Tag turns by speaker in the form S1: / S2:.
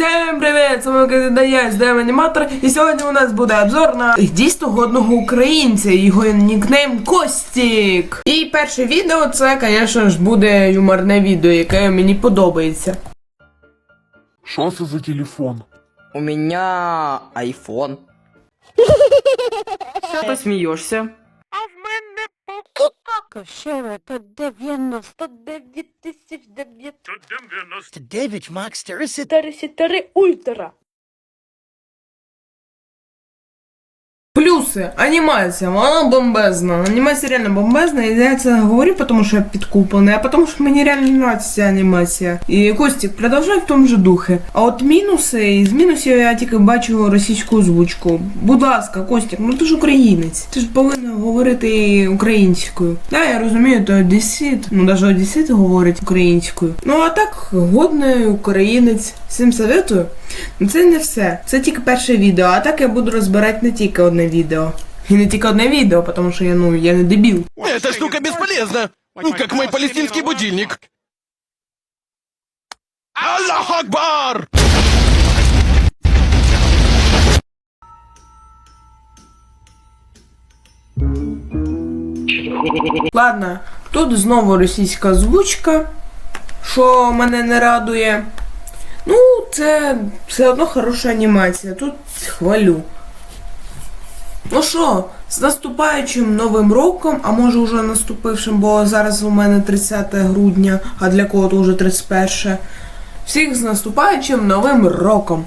S1: Всем привіт! З вами Даясь, ДМ Аніматор, і сьогодні у нас буде обзор на дійсно годного українця, його нікнейм Костік. І перше відео це, звісно ж, буде юморне відео, яке мені подобається.
S2: Что это за телефон?
S3: У меня айфон. Что ты смеешься?
S4: Кошере, то 99 тисяч 900
S5: Макс Max Terrace
S4: 43 ультра.
S1: Плюси, анімація, вона бомбезна. Анімація реально бомбезна, і я це говорю, тому що я підкуплений, а тому що мені реально нравиться ця анімація. І Костік, продовжай в тому же духі. А от мінуси, із мінусів я тільки бачу російську озвучку. Будь ласка, Костік, ну ти ж українець. Ти ж повинен говорити українською. Да, я розумію, то одесит, ну навіть одесит говорить українською. Ну а так, годний українець. Всім советую. Ну це не все. Це тільки перше відео, а так я буду розбирати не тільки одне відео. І не тільки одне відео, тому що я ну я не дебіл.
S6: Эта штука бесполезна, Ну, как мой палестинский будильник. Аллах Акбар!
S1: Ладно, тут знову російська озвучка, що мене не радує. Ну, це все одно хороша анімація. Тут хвалю. Ну що, з наступаючим новим роком, а може вже наступившим, бо зараз у мене 30 грудня, а для кого-то вже 31. Всіх з наступаючим новим роком.